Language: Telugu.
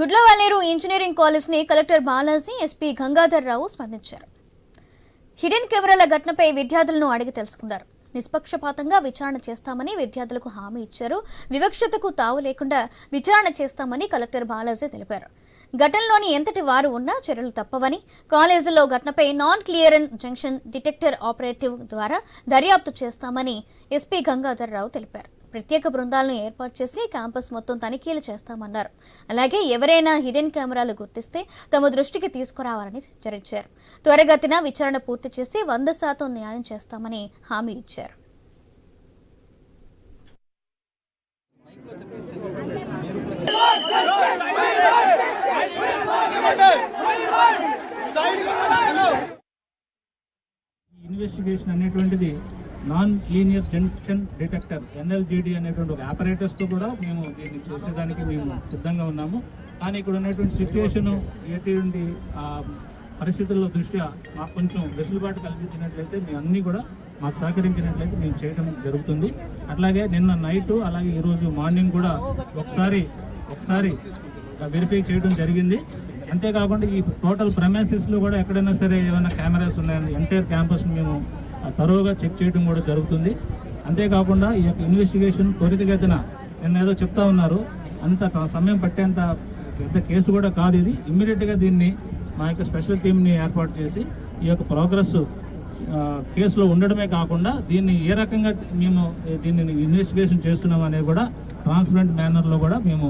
గుడ్లవల్లేరు ఇంజనీరింగ్ కాలేజ్ని కలెక్టర్ బాలాజీ ఎస్పీ గంగాధర్రావు స్పందించారు. హిడెన్ కెమెరాల ఘటనపై విద్యార్థులను అడిగి తెలుసుకున్నారు. నిష్పక్షపాతంగా విచారణ చేస్తామని విద్యార్థులకు హామీ ఇచ్చారు. వివక్షతకు తావు లేకుండా విచారణ చేస్తామని కలెక్టర్ బాలాజీ తెలిపారు. ఘటనలోని ఎంతటి వారు ఉన్నా చర్యలు తప్పవని కాలేజీలో ఘటనపై నాన్ క్లియరెన్ జంక్షన్ డిటెక్టర్ ఆపరేటివ్ ద్వారా దర్యాప్తు చేస్తామని ఎస్పీ గంగాధర్రావు తెలిపారు. ప్రత్యేక బృందాలను ఏర్పాటు చేసి క్యాంపస్ మొత్తం తనిఖీలు చేస్తామన్నారు. అలాగే ఎవరైనా హిడెన్ కెమెరాలు గుర్తిస్తే తమ దృష్టికి తీసుకురావాలని హెచ్చరించారు. త్వరగతిన విచారణ పూర్తి చేసి వంద శాతం న్యాయం చేస్తామని హామీ ఇచ్చారు. ఇన్వెస్టిగేషన్ అనేటువంటిది non linear junction detector NLJD అనేటువంటి ఒక ఆపరేటర్స్తో కూడా మేము దీన్ని చేసేదానికి మేము సిద్ధంగా ఉన్నాము. కానీ ఇక్కడ ఉన్నటువంటి సిచ్యువేషన్ ఎటువంటి పరిస్థితుల్లో దృష్ట్యా మాకు కొంచెం వెసులుబాటు కల్పించినట్లయితే మేము అన్నీ కూడా మాకు సహకరించినట్లయితే మేము చేయడం జరుగుతుంది. అట్లాగే నిన్న నైట్ అలాగే ఈరోజు మార్నింగ్ కూడా ఒకసారి ఒకసారి వెరిఫై చేయడం జరిగింది. అంతేకాకుండా ఈ టోటల్లో కూడా ఎక్కడైనా సరే ఏమైనా కెమెరాస్ ఉన్నాయని ఎంటైర్ క్యాంపస్ మేము తరువుగా చెక్ చేయడం కూడా జరుగుతుంది. అంతేకాకుండా ఈ యొక్క ఇన్వెస్టిగేషన్ త్వరితగతిన నిన్న ఏదో చెప్తా ఉన్నారు. అంత సమయం పట్టేంత పెద్ద కేసు కూడా కాదు ఇది. ఇమ్మీడియట్గా దీన్ని మా యొక్క స్పెషల్ టీమ్ని ఏర్పాటు చేసి ఈ యొక్క ప్రోగ్రెస్ కేసులో ఉండడమే కాకుండా దీన్ని ఏ రకంగా మేము దీన్ని ఇన్వెస్టిగేషన్ చేస్తున్నాం అనేది కూడా ట్రాన్స్పరెంట్ మేనర్లో కూడా మేము